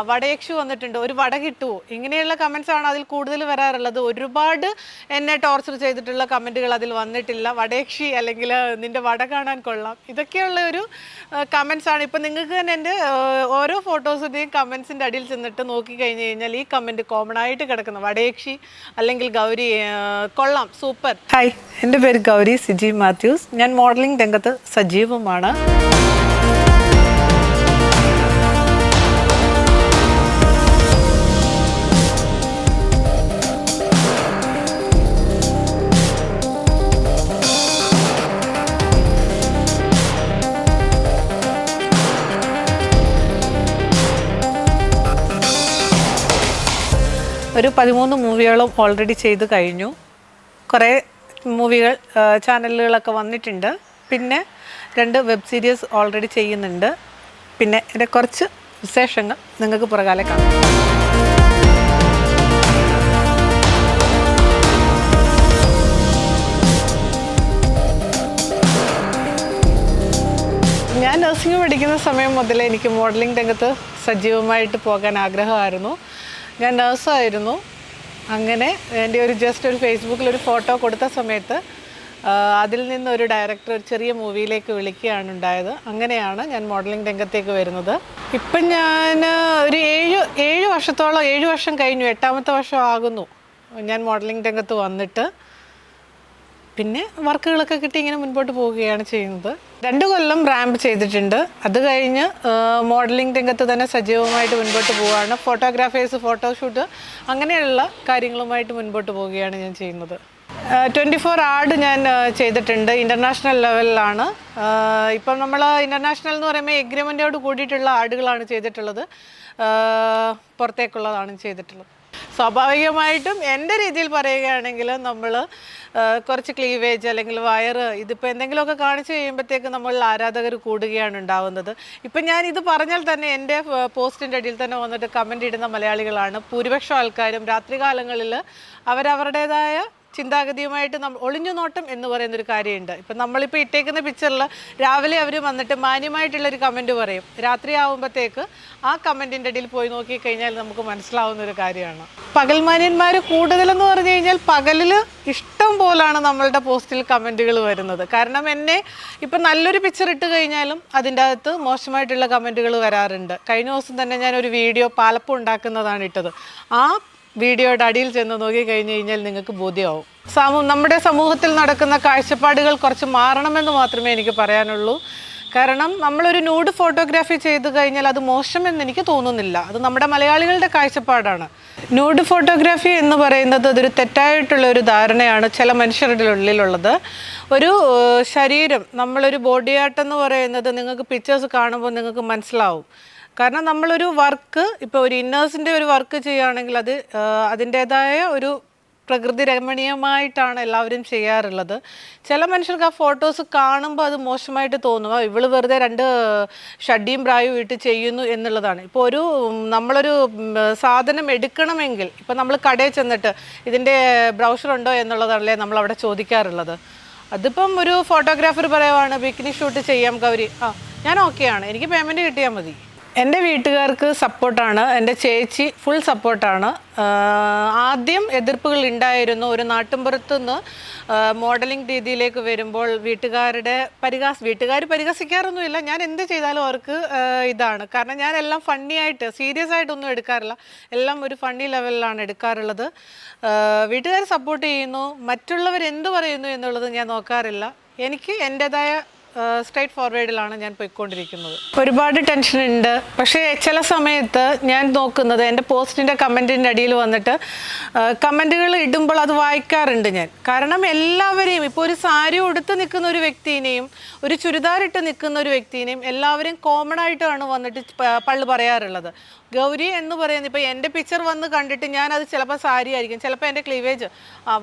വടയക്ഷു വന്നിട്ടുണ്ട്. ഒരു വട കിട്ടുമോ ഇങ്ങനെയുള്ള കമൻസ് ആണ് അതിൽ കൂടുതൽ വരാറുള്ളത്. ഒരുപാട് എന്നെ ടോർച്ചർ ചെയ്തിട്ടുള്ള കമന്റുകൾ അതിൽ വന്നിട്ടില്ല. വടയക്ഷി അല്ലെങ്കിൽ നിന്റെ വട കാണാൻ കൊള്ളാം. ഇതൊക്കെയുള്ള ഒരു കമൻസ് ആണ്. ഇപ്പം നിങ്ങൾക്ക് തന്നെ എന്റെ ഓരോ ഫോട്ടോസിന്റെയും കമൻസിന്റെ അടിയിൽ ചെന്നിട്ട് നോക്കി കഴിഞ്ഞ് കഴിഞ്ഞാൽ ഈ കമന്റ് കോമൺ ആയിട്ട് കിടക്കുന്നു വടയക്ഷി അല്ലെങ്കിൽ ഗൗരി കൊള്ളാം. സൂപ്പർ. ഹായ് എന്റെ പേര് ഗൗരി. സിജി മാത്യൂസ്. ഞാൻ മോഡലിംഗ് രംഗത്ത് സജീവമാണ്. ഒരു പതിമൂന്ന് മൂവികളും ഓൾറെഡി ചെയ്ത് കഴിഞ്ഞു. കുറേ മൂവികൾ ചാനലുകളൊക്കെ വന്നിട്ടുണ്ട്. പിന്നെ രണ്ട് വെബ് സീരീസ് ഓൾറെഡി ചെയ്യുന്നുണ്ട്. പിന്നെ എന്റെ കുറച്ച് വിശേഷങ്ങൾ നിങ്ങൾക്ക് പുറകാലെ കാണാം. ഞാൻ നഴ്സിംഗ് പഠിക്കുന്ന സമയം മുതലേ എനിക്ക് മോഡലിംഗ് രംഗത്ത് സജീവമായിട്ട് പോകാൻ ആഗ്രഹമായിരുന്നു. ഞാൻ നേഴ്സായിരുന്നു. അങ്ങനെ എന്റെ ഒരു ജസ്റ്റ് ഒരു ഫേസ്ബുക്കിൽ ഒരു ഫോട്ടോ കൊടുത്ത സമയത്ത് അതിൽ നിന്ന് ഒരു ഡയറക്ടർ ഒരു ചെറിയ മൂവിയിലേക്ക് വിളിക്കുകയാണ് ഉണ്ടായത്. അങ്ങനെയാണ് ഞാൻ മോഡലിംഗ് രംഗത്തേക്ക് വരുന്നത്. ഇപ്പം ഞാൻ ഒരു ഏഴ് ഏഴ് വർഷത്തോളം ഏഴ് വർഷം കഴിഞ്ഞു എട്ടാമത്തെ വർഷം ആകുന്നു ഞാൻ മോഡലിംഗ് രംഗത്ത് വന്നിട്ട്. പിന്നെ വർക്കുകളൊക്കെ കിട്ടി ഇങ്ങനെ മുൻപോട്ട് പോവുകയാണ് ചെയ്യുന്നത്. രണ്ട് കൊല്ലം റാമ്പ് ചെയ്തിട്ടുണ്ട്. അത് കഴിഞ്ഞ് മോഡലിംഗ് രംഗത്ത് തന്നെ സജീവമായിട്ട് മുൻപോട്ട് പോവുകയാണ്. ഫോട്ടോഗ്രാഫേഴ്സ് ഫോട്ടോഷൂട്ട് അങ്ങനെയുള്ള കാര്യങ്ങളുമായിട്ട് മുൻപോട്ട് പോവുകയാണ് ഞാൻ ചെയ്യുന്നത്. ട്വന്റി ഫോർ ആഡ് ഞാൻ ചെയ്തിട്ടുണ്ട്. ഇന്റർനാഷണൽ ലെവലിലാണ്. ഇപ്പം നമ്മൾ ഇന്റർനാഷണൽ എന്ന് പറയുമ്പോൾ എഗ്രിമെന്റോട് കൂടിയിട്ടുള്ള ആർഡുകളാണ് ചെയ്തിട്ടുള്ളത്. പുറത്തേക്കുള്ളതാണ് ചെയ്തിട്ടുള്ളത്. സ്വാഭാവികമായിട്ടും എന്റെ രീതിയിൽ പറയുകയാണെങ്കിൽ നമ്മൾ കുറച്ച് ക്ലീവേജ് അല്ലെങ്കിൽ വയറ് ഇതിപ്പോൾ എന്തെങ്കിലുമൊക്കെ കാണിച്ചു കഴിയുമ്പോഴത്തേക്ക് നമ്മൾ ആരാധകർ കൂടുകയാണ് ഉണ്ടാവുന്നത്. ഇപ്പം ഞാൻ ഇത് പറഞ്ഞാൽ തന്നെ എന്റെ പോസ്റ്റിന്റെ അടിയിൽ തന്നെ വന്നിട്ട് കമന്റ് ഇടുന്ന മലയാളികളാണ്. ഭൂരിപക്ഷം ആൾക്കാരും രാത്രികാലങ്ങളിൽ അവരവരുടേതായ ചിന്താഗതിയുമായിട്ട് നമ്മൾ ഒളിഞ്ഞു നോട്ടം എന്ന് പറയുന്ന ഒരു കാര്യമുണ്ട്. ഇപ്പം നമ്മളിപ്പോൾ ഇട്ടേക്കുന്ന പിക്ചറിൽ രാവിലെ അവർ വന്നിട്ട് മാന്യമായിട്ടുള്ളൊരു കമന്റ് പറയും. രാത്രി ആകുമ്പോഴത്തേക്ക് ആ കമന്റിന്റെ ഇടയിൽ പോയി നോക്കിക്കഴിഞ്ഞാൽ നമുക്ക് മനസ്സിലാവുന്ന ഒരു കാര്യമാണ് പകൽമാന്യന്മാർ കൂടുതലെന്ന് പറഞ്ഞു കഴിഞ്ഞാൽ പകലിൽ ഇഷ്ടം പോലാണ് നമ്മളുടെ പോസ്റ്റിൽ കമന്റുകൾ വരുന്നത്. കാരണം എന്നെ ഇപ്പം നല്ലൊരു പിക്ചർ ഇട്ട് കഴിഞ്ഞാലും അതിന്റെ അകത്ത് മോശമായിട്ടുള്ള കമന്റുകൾ വരാറുണ്ട്. കഴിഞ്ഞ ദിവസം തന്നെ ഞാനൊരു വീഡിയോ പാലപ്പം ഉണ്ടാക്കുന്നതാണ് ഇട്ടത്. ആ വീഡിയോയുടെ അടിയിൽ ചെന്ന് നോക്കി കഴിഞ്ഞ് കഴിഞ്ഞാൽ നിങ്ങൾക്ക് ബോധ്യമാവും. സമൂ നമ്മുടെ സമൂഹത്തിൽ നടക്കുന്ന കാഴ്ചപ്പാടുകൾ കുറച്ച് മാറണമെന്ന് മാത്രമേ എനിക്ക് പറയാനുള്ളൂ. കാരണം നമ്മളൊരു ന്യൂഡ് ഫോട്ടോഗ്രാഫി ചെയ്തു കഴിഞ്ഞാൽ അത് മോശമെന്ന് എനിക്ക് തോന്നുന്നില്ല. അത് നമ്മുടെ മലയാളികളുടെ കാഴ്ചപ്പാടാണ്. ന്യൂഡ് ഫോട്ടോഗ്രാഫി എന്ന് പറയുന്നത് അതൊരു തെറ്റായിട്ടുള്ള ഒരു ധാരണയാണ് ചില മനുഷ്യരുടെ ഉള്ളിലുള്ളത്. ഒരു ശരീരം നമ്മളൊരു ബോഡി ആർട്ട് എന്ന് പറയുന്നത് നിങ്ങൾക്ക് പിക്ചേഴ്സ് കാണുമ്പോൾ നിങ്ങൾക്ക് മനസ്സിലാവും. കാരണം നമ്മളൊരു വർക്ക് ഇപ്പോൾ ഒരു ഇന്നേഴ്സിന്റെ ഒരു വർക്ക് ചെയ്യുകയാണെങ്കിൽ അത് അതിന്റേതായ ഒരു പ്രകൃതി രമണീയമായിട്ടാണ് എല്ലാവരും ചെയ്യാറുള്ളത്. ചില മനുഷ്യർക്ക് ആ ഫോട്ടോസ് കാണുമ്പോൾ അത് മോശമായിട്ട് തോന്നുക ഇവൾ വെറുതെ രണ്ട് ഷഡിയും പ്രായവും ഇട്ട് ചെയ്യുന്നു എന്നുള്ളതാണ്. ഇപ്പോൾ ഒരു നമ്മളൊരു സാധനം എടുക്കണമെങ്കിൽ ഇപ്പോൾ നമ്മൾ കടയിൽ ചെന്നിട്ട് ഇതിന്റെ ബ്രൗഷർ ഉണ്ടോ എന്നുള്ളതാണല്ലേ നമ്മൾ അവിടെ ചോദിക്കാറുള്ളത്. അതിപ്പം ഒരു ഫോട്ടോഗ്രാഫർ പറയുവാണ് ബിക്കിനി ഷൂട്ട് ചെയ്യാം ഗൗരി ആ ഞാൻ ഓക്കെയാണ്. എനിക്ക് പേയ്മെന്റ് കിട്ടിയാൽ മതി. എന്റെ വീട്ടുകാർക്ക് സപ്പോർട്ടാണ്. എന്റെ ചേച്ചി ഫുൾ സപ്പോർട്ടാണ്. ആദ്യം എതിർപ്പുകൾ ഉണ്ടായിരുന്നു. ഒരു നാട്ടിൻപുറത്തുനിന്ന് മോഡലിംഗ് രീതിയിലേക്ക് വരുമ്പോൾ വീട്ടുകാരുടെ പരിഹാസ് വീട്ടുകാർ പരിഹസിക്കാറൊന്നുമില്ല. ഞാൻ എന്ത് ചെയ്താലും അവർക്ക് ഇതാണ്. കാരണം ഞാൻ എല്ലാം ഫണ്ണി ആയിട്ട് സീരിയസ് ആയിട്ടൊന്നും എടുക്കാറില്ല. എല്ലാം ഒരു ഫണ്ണി ലെവലിലാണ് എടുക്കാറുള്ളത്. വീട്ടുകാർ സപ്പോർട്ട് ചെയ്യുന്നു. മറ്റുള്ളവർ എന്ത് പറയുന്നു എന്നുള്ളത് ഞാൻ നോക്കാറില്ല. എനിക്ക് എന്റെതായ സ്ട്രൈറ്റ് ഫോർവേഡിലാണ് ഞാൻ പോയിക്കൊണ്ടിരിക്കുന്നത്. ഒരുപാട് ടെൻഷൻ ഉണ്ട്. പക്ഷേ ചില സമയത്ത് ഞാൻ നോക്കുന്നത് എന്റെ പോസ്റ്റിന്റെ കമന്റിന്റെ അടിയിൽ വന്നിട്ട് കമന്റുകൾ ഇടുമ്പോൾ അത് വായിക്കാറുണ്ട് ഞാൻ. കാരണം എല്ലാവരെയും ഇപ്പോൾ ഒരു സാരി ഉടുത്ത് നിൽക്കുന്ന ഒരു വ്യക്തിനെയും ഒരു ചുരിദാർ ഇട്ട് നിൽക്കുന്ന ഒരു വ്യക്തിനെയും എല്ലാവരും കോമൺ ആയിട്ടാണ് വന്നിട്ട് പള്ളു പറയാറുള്ളത്. ഗൗരി എന്ന് പറയുന്നത് ഇപ്പോൾ എന്റെ പിക്ചർ വന്ന് കണ്ടിട്ട് ഞാൻ അത് ചിലപ്പോൾ സാരി ആയിരിക്കും ചിലപ്പോൾ എന്റെ ക്ലീവേജ്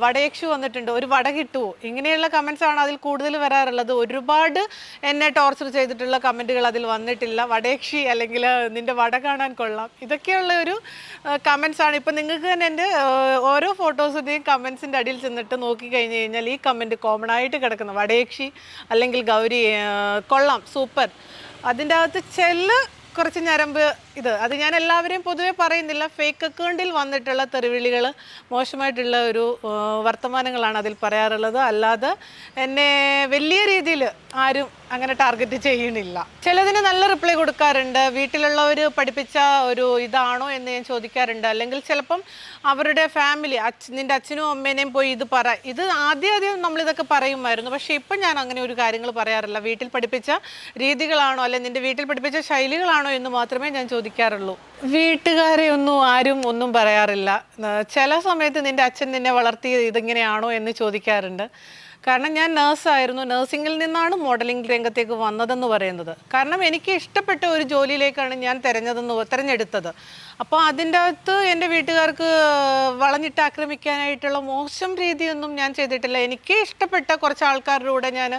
വടയക്ഷു വന്നിട്ടുണ്ട് ഒരു വട കിട്ടുമോ ഇങ്ങനെയുള്ള കമൻസ് ആണ് അതിൽ കൂടുതൽ വരാറുള്ളത്. ഒരുപാട് എന്നെ ടോർച്ചർ ചെയ്തിട്ടുള്ള കമന്റുകൾ അതിൽ വന്നിട്ടില്ല. വടയക്ഷി അല്ലെങ്കിൽ നിന്റെ വട കാണാൻ കൊള്ളാം. ഇതൊക്കെയുള്ള ഒരു കമൻസ് ആണ്. ഇപ്പം നിങ്ങൾക്ക് തന്നെ എന്റെ ഓരോ ഫോട്ടോസിന്റെയും കമൻസിന്റെ അടിയിൽ ചെന്നിട്ട് നോക്കി കഴിഞ്ഞ് കഴിഞ്ഞാൽ ഈ കമന്റ് കോമൺ ആയിട്ട് കിടക്കുന്ന വടയക്ഷി അല്ലെങ്കിൽ ഗൗരി കൊള്ളാം സൂപ്പർ അതിന്റെ അകത്ത് ചെല്ല് കുറച്ച് ഞരമ്പ് ഇത് അത് ഞാൻ എല്ലാവരെയും പൊതുവെ പറയുന്നില്ല. ഫേക്ക് അക്കൗണ്ടിൽ വന്നിട്ടുള്ള തെറിവിളികൾ മോശമായിട്ടുള്ള ഒരു വർത്തമാനങ്ങളാണ് അതിൽ പറയാറുള്ളത്. അല്ലാതെ എന്നെ വലിയ രീതിയിൽ ആരും അങ്ങനെ ടാർഗറ്റ് ചെയ്യണില്ല ചിലതിന് നല്ല റിപ്ലൈ കൊടുക്കാറുണ്ട്. വീട്ടിലുള്ളവർ പഠിപ്പിച്ച ഒരു ഇതാണോ എന്ന് ഞാൻ ചോദിക്കാറുണ്ട്. അല്ലെങ്കിൽ ചിലപ്പം അവരുടെ ഫാമിലി അച്ഛ നിന്റെ അച്ഛനും അമ്മേനെയും പോയി ഇത് പറ. ഇത് ആദ്യം ആദ്യം നമ്മളിതൊക്കെ പറയുമായിരുന്നു. പക്ഷേ ഇപ്പം ഞാൻ അങ്ങനെ ഒരു കാര്യങ്ങൾ പറയാറില്ല. വീട്ടിൽ പഠിപ്പിച്ച രീതികളാണോ അല്ലെങ്കിൽ നിന്റെ വീട്ടിൽ പഠിപ്പിച്ച ശൈലികളാണോ എന്ന് മാത്രമേ ഞാൻ ചോദിക്കാറുള്ളൂ. വീട്ടുകാരെ ഒന്നും ആരും ഒന്നും പറയാറില്ല. ചില സമയത്ത് നിന്റെ അച്ഛൻ നിന്നെ വളർത്തിയത് ഇതിങ്ങനെയാണോ എന്ന് ചോദിക്കാറുണ്ട്. കാരണം ഞാൻ നേഴ്സായിരുന്നു. നേഴ്സിംഗിൽ നിന്നാണ് മോഡലിംഗ് രംഗത്തേക്ക് വന്നതെന്ന് പറയുന്നത്. കാരണം എനിക്ക് ഇഷ്ടപ്പെട്ട ഒരു ജോലിയിലേക്കാണ് ഞാൻ തിരഞ്ഞതെന്ന് തിരഞ്ഞെടുത്തത്. അപ്പോൾ അതിന്റെ അകത്ത് എന്റെ വീട്ടുകാർക്ക് വളഞ്ഞിട്ട് ആക്രമിക്കാനായിട്ടുള്ള മോശം രീതിയൊന്നും ഞാൻ ചെയ്തിട്ടില്ല. എനിക്ക് ഇഷ്ടപ്പെട്ട കുറച്ച് ആൾക്കാരുടെ കൂടെ ഞാൻ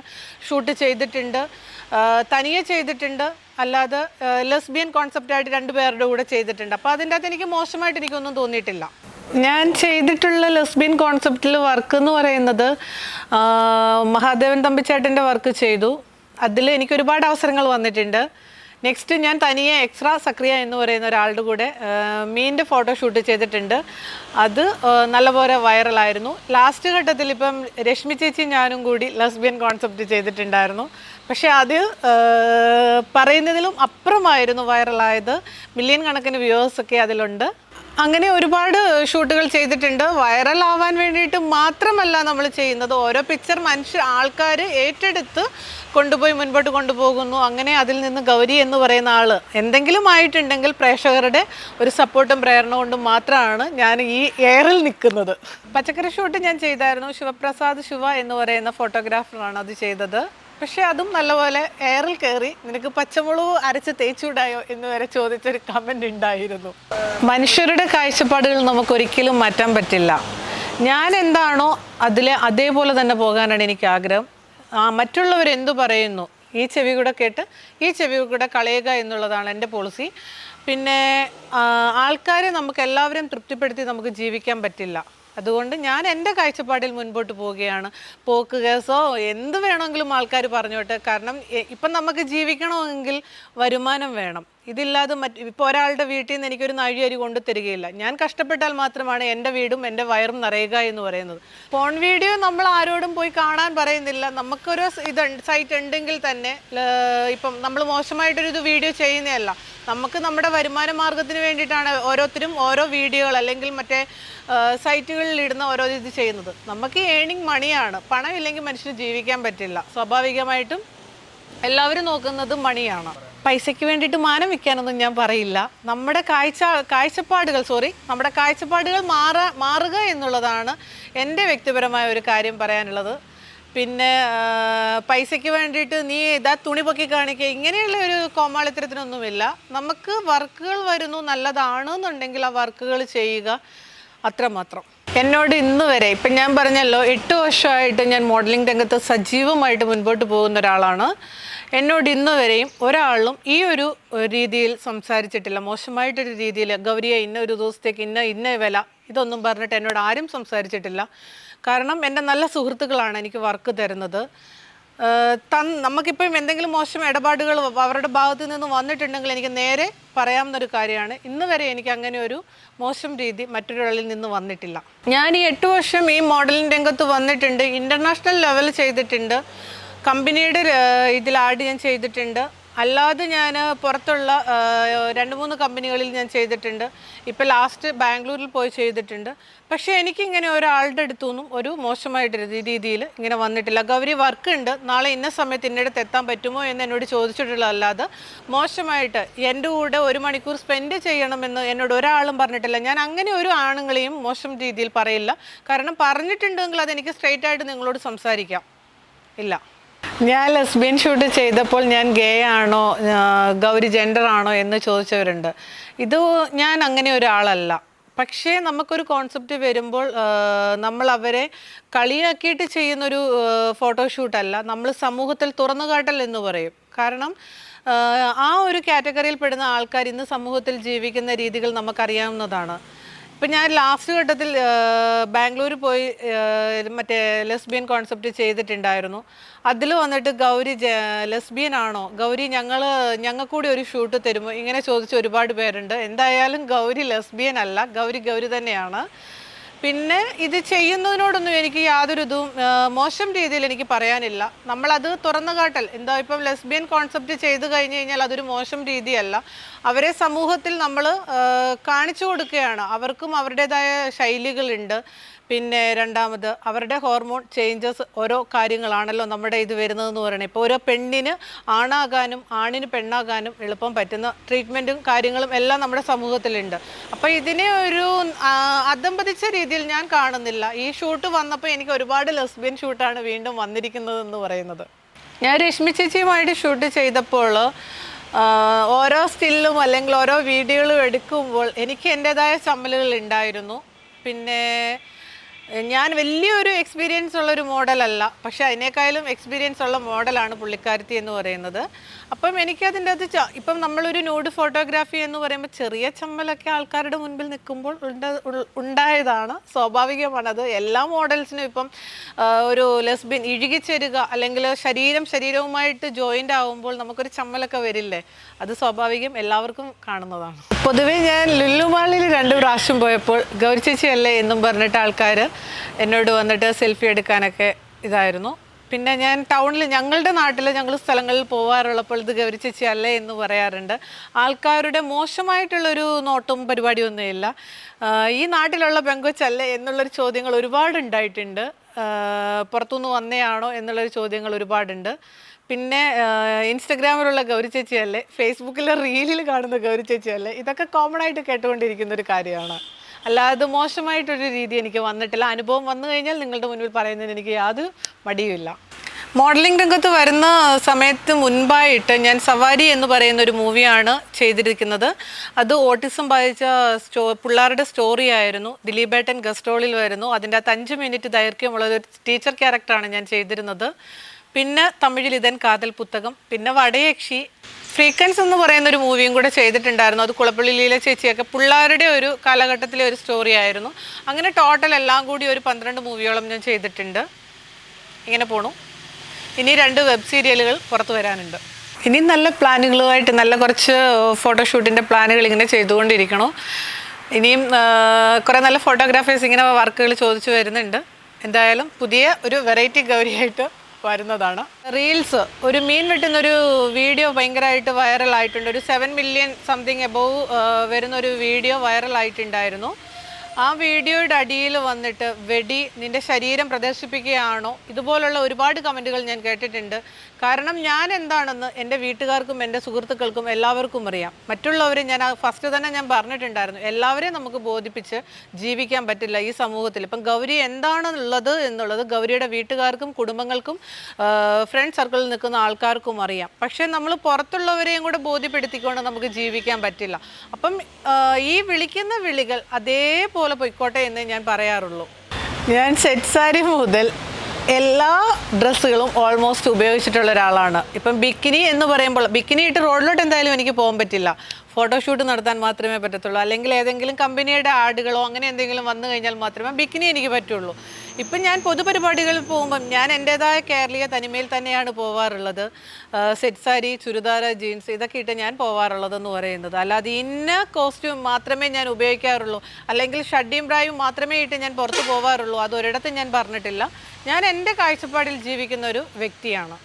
ഷൂട്ട് ചെയ്തിട്ടുണ്ട്. തനിയെ ചെയ്തിട്ടുണ്ട്. അല്ലാതെ ലെസ്ബിയൻ കോൺസെപ്റ്റായിട്ട് രണ്ട് പേരുടെ കൂടെ ചെയ്തിട്ടുണ്ട്. അപ്പോൾ അതിന്റെ അകത്ത് എനിക്ക് മോശമായിട്ട് എനിക്കൊന്നും തോന്നിയിട്ടില്ല. ഞാൻ ചെയ്തിട്ടുള്ള ലെസ്ബിയൻ കോൺസെപ്റ്റിൽ വർക്ക് എന്ന് പറയുന്നത് മഹാദേവൻ തമ്പിച്ചേട്ടന്റെ വർക്ക് ചെയ്തു. അതിൽ എനിക്ക് ഒരുപാട് അവസരങ്ങൾ വന്നിട്ടുണ്ട്. നെക്സ്റ്റ് ഞാൻ തനിയെ എക്സ്ട്രാ സക്രിയ എന്ന് പറയുന്ന ഒരാളുടെ കൂടെ മീന്റെ ഫോട്ടോ ഷൂട്ട് ചെയ്തിട്ടുണ്ട്. അത് നല്ലപോലെ വൈറലായിരുന്നു ലാസ്റ്റ് ഘട്ടത്തിൽ ഇപ്പം രശ്മി ചേച്ചി ഞാനും കൂടി ലെസ്ബിയൻ കോൺസെപ്റ്റ് ചെയ്തിട്ടുണ്ടായിരുന്നു. പക്ഷേ അത് പറയുന്നതിലും അപ്പുറമായിരുന്നു വൈറലായത് മില്യൺ കണക്കിന് വ്യൂവേഴ്സൊക്കെ അതിലുണ്ട്. അങ്ങനെ ഒരുപാട് ഷൂട്ടുകൾ ചെയ്തിട്ടുണ്ട്. വൈറൽ ആവാൻ വേണ്ടിയിട്ട് മാത്രമല്ല നമ്മൾ ചെയ്യുന്നത്. ഓരോ പിക്ചർ മനുഷ്യ ആൾക്കാർ ഏറ്റെടുത്ത് കൊണ്ടുപോയി മുൻപോട്ട് കൊണ്ടുപോകുന്നു. അങ്ങനെ അതിൽ നിന്ന് ഗൗരി എന്ന് പറയുന്ന ആൾ എന്തെങ്കിലും ആയിട്ടുണ്ടെങ്കിൽ പ്രേക്ഷകരുടെ ഒരു സപ്പോർട്ടും പ്രേരണ കൊണ്ടും മാത്രമാണ് ഞാൻ ഈ എയറിൽ നിൽക്കുന്നത്. പച്ചക്കറി ഷൂട്ട് ഞാൻ ചെയ്തായിരുന്നു. ശിവപ്രസാദ് ശിവ എന്ന് പറയുന്ന ഫോട്ടോഗ്രാഫറാണ് അത് ചെയ്തത്. പക്ഷെ അതും നല്ലപോലെ എയറിൽ കയറി നിനക്ക് പച്ചമുളക് അരച്ച് തേച്ചുവിടായോ എന്ന് വരെ ചോദിച്ചൊരു കമന്റ് ഉണ്ടായിരുന്നു. മനുഷ്യരുടെ കാഴ്ചപ്പാടുകൾ നമുക്ക് ഒരിക്കലും മാറ്റാൻ പറ്റില്ല. ഞാൻ എന്താണോ അതിൽ അതേപോലെ തന്നെ പോകാനാണ് എനിക്ക് ആഗ്രഹം. മറ്റുള്ളവർ എന്തു പറയുന്നു? ഈ ചെവി കൂടെ കേട്ട് ഈ ചെവി കൂടെ കളയുക എന്നുള്ളതാണ് എന്റെ പോളിസി പിന്നെ ആൾക്കാരെ നമുക്ക് എല്ലാവരെയും തൃപ്തിപ്പെടുത്തി നമുക്ക് ജീവിക്കാൻ പറ്റില്ല. അതുകൊണ്ട് ഞാൻ എന്റെ കാഴ്ചപ്പാടിൽ മുൻപോട്ട് പോവുകയാണ്. പോക്ക് കേസോ എന്ത് വേണമെങ്കിലും ആൾക്കാർ പറഞ്ഞോട്ടെ. കാരണം ഇപ്പം നമുക്ക് ജീവിക്കണമെങ്കിൽ വരുമാനം വേണം. ഇതില്ലാതെ മറ്റ് ഇപ്പോൾ ഒരാളുടെ വീട്ടിൽ നിന്ന് എനിക്കൊരു നാഴി അരി കൊണ്ടു തരികയില്ല. ഞാൻ കഷ്ടപ്പെട്ടാൽ മാത്രമാണ് എന്റെ വീടും എന്റെ വയറും നിറയുക എന്ന് പറയുന്നത്. ഫോൺ വീഡിയോ നമ്മൾ ആരോടും പോയി കാണാൻ പറയുന്നില്ല. നമുക്കൊരു ഇത് സൈറ്റ് ഉണ്ടെങ്കിൽ തന്നെ ഇപ്പം നമ്മൾ മോശമായിട്ടൊരു ഇത് വീഡിയോ ചെയ്യുന്നതല്ല. നമുക്ക് നമ്മുടെ വരുമാന മാർഗത്തിന് വേണ്ടിയിട്ടാണ് ഓരോരുത്തരും ഓരോ വീഡിയോകൾ അല്ലെങ്കിൽ മറ്റേ സൈറ്റുകളിൽ ഇടുന്ന ഓരോ ഇത് ചെയ്യുന്നത്. നമുക്ക് ഏണിങ് മണിയാണ്. പണം ഇല്ലെങ്കിൽ മനുഷ്യന് ജീവിക്കാൻ പറ്റില്ല. സ്വാഭാവികമായിട്ടും എല്ലാവരും നോക്കുന്നത് മണിയാണ്. പൈസയ്ക്ക് വേണ്ടിയിട്ട് മാനം വയ്ക്കാനൊന്നും ഞാൻ പറയില്ല. നമ്മുടെ കാഴ്ച കാഴ്ചപ്പാടുകൾ സോറി നമ്മുടെ കാഴ്ചപ്പാടുകൾ മാറാ മാറുക എന്നുള്ളതാണ് എന്റെ വ്യക്തിപരമായ ഒരു കാര്യം പറയാനുള്ളത്. പിന്നെ പൈസയ്ക്ക് വേണ്ടിയിട്ട് നീ ഇതാ തുണി പൊക്കി കാണിക്കുക ഇങ്ങനെയുള്ള ഒരു കോമാളിത്തരത്തിനൊന്നുമില്ല. നമുക്ക് വർക്കുകൾ വരുന്നു നല്ലതാണ് എന്നുണ്ടെങ്കിൽ ആ വർക്കുകൾ ചെയ്യുക അത്രമാത്രം. എന്നോട് ഇന്ന് വരെ ഇപ്പം ഞാൻ പറഞ്ഞല്ലോ എട്ട് വർഷമായിട്ട് ഞാൻ മോഡലിംഗ് രംഗത്ത് സജീവമായിട്ട് മുൻപോട്ട് പോകുന്ന ഒരാളാണ്. എന്നോട് ഇന്ന് വരെയും ഒരാളും ഈ ഒരു രീതിയിൽ സംസാരിച്ചിട്ടില്ല. മോശമായിട്ടൊരു രീതിയിൽ ഗൗരിയെ ഇന്ന ഒരു ദിവസത്തേക്ക് ഇന്ന ഇന്ന വില ഇതൊന്നും പറഞ്ഞിട്ട് എന്നോട് ആരും സംസാരിച്ചിട്ടില്ല. കാരണം എന്റെ നല്ല സുഹൃത്തുക്കളാണ് എനിക്ക് വർക്ക് തരുന്നത്. തൻ നമുക്കിപ്പം എന്തെങ്കിലും മോശം ഇടപാടുകൾ അവരുടെ ഭാഗത്ത് നിന്ന് വന്നിട്ടുണ്ടെങ്കിൽ എനിക്ക് നേരെ പറയാവുന്നൊരു കാര്യമാണ്. ഇന്ന് വരെ എനിക്ക് അങ്ങനെ ഒരു മോശം രീതി മറ്റൊരാളിൽ നിന്ന് വന്നിട്ടില്ല. ഞാൻ ഈ എട്ട് വർഷം ഈ മോഡലിംഗ് രംഗത്ത് വന്നിട്ടുണ്ട്. ഇന്റർനാഷണൽ ലെവൽ ചെയ്തിട്ടുണ്ട്. കമ്പനിയുടെ ആഡ് ഞാൻ ചെയ്തിട്ടുണ്ട്. അല്ലാതെ ഞാൻ പുറത്തുള്ള രണ്ട് മൂന്ന് കമ്പനികളിൽ ഞാൻ ചെയ്തിട്ടുണ്ട്. ഇപ്പോൾ ലാസ്റ്റ് ബാംഗ്ലൂരിൽ പോയി ചെയ്തിട്ടുണ്ട്. പക്ഷേ എനിക്കിങ്ങനെ ഒരാളുടെ അടുത്തുനിന്നും ഒരു മോശമായിട്ട് രീതിയിൽ ഇങ്ങനെ വന്നിട്ടില്ല. ഗൗരി വർക്ക് ഉണ്ട്. നാളെ ഇന്ന സമയത്ത് ഇന്നടത്ത് എത്താൻ പറ്റുമോ എന്ന് എന്നോട് ചോദിച്ചിട്ടുള്ള അല്ലാതെ മോശമായിട്ട് എന്റെ കൂടെ ഒരു മണിക്കൂർ സ്പെൻഡ് ചെയ്യണമെന്ന് എന്നോട് ഒരാളും പറഞ്ഞിട്ടില്ല. ഞാൻ അങ്ങനെ ഒരു ആണുങ്ങളെയും മോശം രീതിയിൽ പറയില്ല. കാരണം പറഞ്ഞിട്ടുണ്ടെങ്കിൽ അതെനിക്ക് സ്ട്രെയിറ്റ് ആയിട്ട് നിങ്ങളോട് സംസാരിക്കാം. ഇല്ല. ഞാൻ ലെസ്ബിയൻ ഷൂട്ട് ചെയ്തപ്പോൾ ഞാൻ ഗേ ആണോ ഗൗരി ജെൻഡർ ആണോ എന്ന് ചോദിച്ചവരുണ്ട്. ഇത് ഞാൻ അങ്ങനെ ഒരാളല്ല. പക്ഷേ നമുക്കൊരു കോൺസെപ്റ്റ് വരുമ്പോൾ നമ്മൾ അവരെ കളിയാക്കിയിട്ട് ചെയ്യുന്നൊരു ഫോട്ടോഷൂട്ടല്ല നമ്മൾ സമൂഹത്തിൽ തുറന്നു കാട്ടൽ എന്ന് പറയും. കാരണം ആ, ഒരു കാറ്റഗറിയിൽ പെടുന്ന ആൾക്കാർ ഇന്ന് സമൂഹത്തിൽ ജീവിക്കുന്ന രീതികൾ നമുക്കറിയാവുന്നതാണ്. ഇപ്പം ഞാൻ ലാസ്റ്റ് ഘട്ടത്തിൽ ബാംഗ്ലൂർ പോയി മറ്റേ ലെസ്ബിയൻ കോൺസെപ്റ്റ് ചെയ്തിട്ടുണ്ടായിരുന്നു. അതിൽ വന്നിട്ട് ഗൗരി ലെസ്ബിയൻ ആണോ? ഗൗരി ഞങ്ങൾ ഞങ്ങൾക്കൂടി ഒരു ഷൂട്ട് തരുമോ? ഇങ്ങനെ ചോദിച്ച ഒരുപാട് പേരുണ്ട്. എന്തായാലും ഗൗരി ലെസ്ബിയൻ അല്ല. ഗൗരി ഗൗരി തന്നെയാണ്. പിന്നെ ഇത് ചെയ്യുന്നതിനോടൊന്നും എനിക്ക് യാതൊരു ഇതും മോശം രീതിയിൽ എനിക്ക് പറയാനില്ല. നമ്മളത് തുറന്നു കാട്ടൽ. എന്താ ഇപ്പം ലെസ്ബിയൻ കോൺസെപ്റ്റ് ചെയ്ത് കഴിഞ്ഞ് കഴിഞ്ഞാൽ അതൊരു മോശം രീതിയല്ല. അവരെ സമൂഹത്തിൽ നമ്മൾ കാണിച്ചു കൊടുക്കുകയാണ്. അവർക്കും അവരുടേതായ ശൈലികളുണ്ട്. പിന്നെ രണ്ടാമത് അവരുടെ ഹോർമോൺ ചേഞ്ചസ് ഓരോ കാര്യങ്ങളാണല്ലോ നമ്മുടെ ഇത് വരുന്നതെന്ന് പറയുന്നത്. ഇപ്പോൾ ഓരോ പെണ്ണിന് ആണാകാനും ആണിന് പെണ്ണാകാനും എളുപ്പം പറ്റുന്ന ട്രീറ്റ്മെന്റും കാര്യങ്ങളും എല്ലാം നമ്മുടെ സമൂഹത്തിലുണ്ട്. അപ്പോൾ ഇതിനെ ഒരു അതമ്പതിച്ച രീതിയിൽ ഞാൻ കാണുന്നില്ല. ഈ ഷൂട്ട് വന്നപ്പോൾ എനിക്ക് ഒരുപാട് ലെസ്ബിയൻ ഷൂട്ടാണ് വീണ്ടും വന്നിരിക്കുന്നത് എന്ന് പറയുന്നത്. ഞാൻ രശ്മി ചേച്ചിയുമായിട്ട് ഷൂട്ട് ചെയ്തപ്പോൾ ഓരോ സ്റ്റില്ലും അല്ലെങ്കിൽ ഓരോ വീഡിയോകളും എടുക്കുമ്പോൾ എനിക്ക് എന്റെതായ ചമ്മലുകൾ ഉണ്ടായിരുന്നു. പിന്നെ ഞാൻ വലിയൊരു എക്സ്പീരിയൻസ് ഉള്ള ഒരു മോഡലല്ല. പക്ഷേ അതിനേക്കാളും എക്സ്പീരിയൻസ് ഉള്ള മോഡലാണ് പുള്ളിക്കാരത്തി എന്ന് പറയുന്നത്. അപ്പം എനിക്കതിന്റെ അത് ഇപ്പം നമ്മളൊരു ന്യൂഡ് ഫോട്ടോഗ്രാഫി എന്ന് പറയുമ്പോൾ ചെറിയ ചമ്മലൊക്കെ ആൾക്കാരുടെ മുൻപിൽ നിൽക്കുമ്പോൾ ഉണ്ടായതാണ്. സ്വാഭാവികമാണത് എല്ലാ മോഡൽസിനും ഇപ്പം ഒരു ഒരു ലെസ്ബിൻ ഇഴുകിച്ചേരുക അല്ലെങ്കിൽ ശരീരം ശരീരവുമായിട്ട് ജോയിന്റ് ആവുമ്പോൾ നമുക്കൊരു ചമ്മലൊക്കെ വരില്ലേ? അത് സ്വാഭാവികം എല്ലാവർക്കും കാണുന്നതാണ്. പൊതുവേ ഞാൻ ലുല്ലുമാളിൽ രണ്ട് പ്രാവശ്യം പോയപ്പോൾ ഗൗരി ചേച്ചിയല്ലേ എന്നും പറഞ്ഞിട്ട് ആൾക്കാർ എന്നോട് വന്നിട്ട് സെൽഫി എടുക്കാനൊക്കെ ഇതായിരുന്നു. പിന്നെ ഞാൻ ടൗണിൽ ഞങ്ങളുടെ നാട്ടിൽ ഞങ്ങൾ സ്ഥലങ്ങളിൽ പോകാറുള്ളപ്പോൾ ഇത് ഗൗരി ചേച്ചി അല്ലേ എന്ന് പറയാറുണ്ട്. ആൾക്കാരുടെ മോശമായിട്ടുള്ളൊരു നോട്ടും പരിപാടിയൊന്നുമില്ല. ഈ നാട്ടിലുള്ള പെങ്കൊച്ചല്ലേ എന്നുള്ളൊരു ചോദ്യങ്ങൾ ഒരുപാട് ഉണ്ടായിട്ടുണ്ട്. പുറത്തുനിന്ന് വന്നെയാണോ എന്നുള്ളൊരു ചോദ്യങ്ങൾ ഒരുപാടുണ്ട്. പിന്നെ ഇൻസ്റ്റഗ്രാമിലുള്ള ഗൗരി ചേച്ചിയല്ലേ ഫേസ്ബുക്കിലെ റീലിൽ കാണുന്ന ഗൗരി ചേച്ചിയല്ലേ ഇതൊക്കെ കോമൺ ആയിട്ട് കേട്ടുകൊണ്ടിരിക്കുന്ന ഒരു കാര്യമാണ്. അല്ലാതെ മോശമായിട്ടൊരു രീതി എനിക്ക് വന്നിട്ടില്ല. അനുഭവം വന്നു കഴിഞ്ഞാൽ നിങ്ങളുടെ മുന്നിൽ പറയുന്നതിന് എനിക്ക് യാതൊരു മടിയുമില്ല. മോഡലിംഗ് രംഗത്ത് വരുന്ന സമയത്ത് മുൻപായിട്ട് ഞാൻ സവാരി എന്ന് പറയുന്ന ഒരു മൂവിയാണ് ചെയ്തിരിക്കുന്നത്. അത് ഓട്ടിസം ബാധിച്ച സ്റ്റോ പിള്ളേരുടെ സ്റ്റോറി ആയിരുന്നു. ദിലീപേട്ടൻ ഗസ്റ്റോളിൽ വരുന്നു. അതിന്റെ അകത്ത് അഞ്ച് മിനിറ്റ് ദൈർഘ്യമുള്ള ഒരു ടീച്ചർ ക്യാരക്ടറാണ് ഞാൻ ചെയ്തിരുന്നത്. പിന്നെ തമിഴിൽ ഇതൻ കാതൽ പുത്തകം പിന്നെ വടയക്ഷി ഫ്രീക്കൻസ് എന്ന് പറയുന്ന ഒരു മൂവിയും കൂടെ ചെയ്തിട്ടുണ്ടായിരുന്നു. അത് കുളപ്പള്ളി ലീല ചേച്ചിയൊക്കെ പിള്ളേരുടെ ഒരു കാലഘട്ടത്തിലെ ഒരു സ്റ്റോറി ആയിരുന്നു. അങ്ങനെ ടോട്ടൽ എല്ലാം കൂടി ഒരു പന്ത്രണ്ട് മൂവിയോളം ഞാൻ ചെയ്തിട്ടുണ്ട്. ഇങ്ങനെ പോണു. ഇനി രണ്ട് വെബ് സീരിയലുകൾ പുറത്തു വരാനുണ്ട്. ഇനി നല്ല പ്ലാനുകളുമായിട്ട് നല്ല കുറച്ച് ഫോട്ടോഷൂട്ടിന്റെ പ്ലാനുകൾ ഇങ്ങനെ ചെയ്തുകൊണ്ടിരിക്കണു. ഇനിയും കുറേ നല്ല ഫോട്ടോഗ്രാഫേഴ്സ് ഇങ്ങനെ വർക്കുകൾ ചോദിച്ചു വരുന്നുണ്ട്. എന്തായാലും പുതിയ ഒരു വെറൈറ്റി ഗൗരിയായിട്ട് വരുന്നതാണ്. റീൽസ് ഒരു മീൻ വെട്ടുന്ന ഒരു വീഡിയോ ഭയങ്കരമായിട്ട് വൈറലായിട്ടുണ്ട് ഒരു സെവൻ മില്യൺ സംതിങ് എബോവ് വരുന്ന ഒരു വീഡിയോ വൈറൽ ആയിട്ടുണ്ടായിരുന്നു. ആ വീഡിയോയുടെ അടിയിൽ വന്നിട്ട് വെടി നിന്റെ ശരീരം പ്രദർശിപ്പിക്കുകയാണോ? ഇതുപോലുള്ള ഒരുപാട് കമന്റുകൾ ഞാൻ കേട്ടിട്ടുണ്ട്. കാരണം ഞാൻ എന്താണെന്ന് എന്റെ വീട്ടുകാർക്കും എന്റെ സുഹൃത്തുക്കൾക്കും എല്ലാവർക്കും അറിയാം. മറ്റുള്ളവരെ ഞാൻ ഫസ്റ്റ് തന്നെ ഞാൻ പറഞ്ഞിട്ടുണ്ടായിരുന്നു. എല്ലാവരെയും നമുക്ക് ബോധിപ്പിച്ച് ജീവിക്കാൻ പറ്റില്ല ഈ സമൂഹത്തിൽ. ഇപ്പം ഗൗരി എന്താണുള്ളത് എന്നുള്ളത് ഗൗരിയുടെ വീട്ടുകാർക്കും കുടുംബങ്ങൾക്കും ഫ്രണ്ട് സർക്കിളിൽ നിൽക്കുന്ന ആൾക്കാർക്കും അറിയാം. പക്ഷേ നമ്മൾ പുറത്തുള്ളവരെയും കൂടെ ബോധ്യപ്പെടുത്തിക്കൊണ്ട് നമുക്ക് ജീവിക്കാൻ പറ്റില്ല. അപ്പം ഈ വിളിക്കുന്ന വിളികൾ അതേപോലെ പൊയ്ക്കോട്ടെ എന്ന് ഞാൻ പറയാറുള്ളൂ. ഞാൻ സെറ്റ് സാരി മുതൽ എല്ലാ ഡ്രസ്സുകളും ഓൾമോസ്റ്റ് ഉപയോഗിച്ചിട്ടുള്ള ഒരാളാണ്. ഇപ്പം ബിക്കിനി എന്ന് പറയുമ്പോൾ ബിക്കിനി ഇട്ട് റോഡിലോട്ട് എന്തായാലും എനിക്ക് പോകാൻ പറ്റില്ല. ഫോട്ടോഷൂട്ട് നടത്താൻ മാത്രമേ പറ്റത്തുള്ളൂ. അല്ലെങ്കിൽ ഏതെങ്കിലും കമ്പനിയുടെ ആടുകളോ അങ്ങനെ എന്തെങ്കിലും വന്നു കഴിഞ്ഞാൽ മാത്രമേ ബിക്കിനി എനിക്ക് പറ്റുള്ളൂ. ഇപ്പം ഞാൻ പൊതുപരിപാടികളിൽ പോകുമ്പം ഞാൻ എന്റേതായ കേരളീയ തനിമയിൽ തന്നെയാണ് പോവാറുള്ളത്. സെറ്റ് സാരി ചുരിദാർ ജീൻസ് ഇതൊക്കെ ഇട്ട് ഞാൻ പോവാറുള്ളതെന്ന് പറയുന്നത്. അല്ലാതെ ഇന്ന കോസ്റ്റ്യൂം മാത്രമേ ഞാൻ ഉപയോഗിക്കാറുള്ളൂ. അല്ലെങ്കിൽ ഷഡ്ഡിയും പ്രായും മാത്രമേ ഇട്ട് ഞാൻ പുറത്ത് പോവാറുള്ളൂ. അത് ഞാൻ പറഞ്ഞിട്ടില്ല. ഞാൻ എന്റെ കാഴ്ചപ്പാടിൽ ജീവിക്കുന്ന ഒരു വ്യക്തിയാണ്.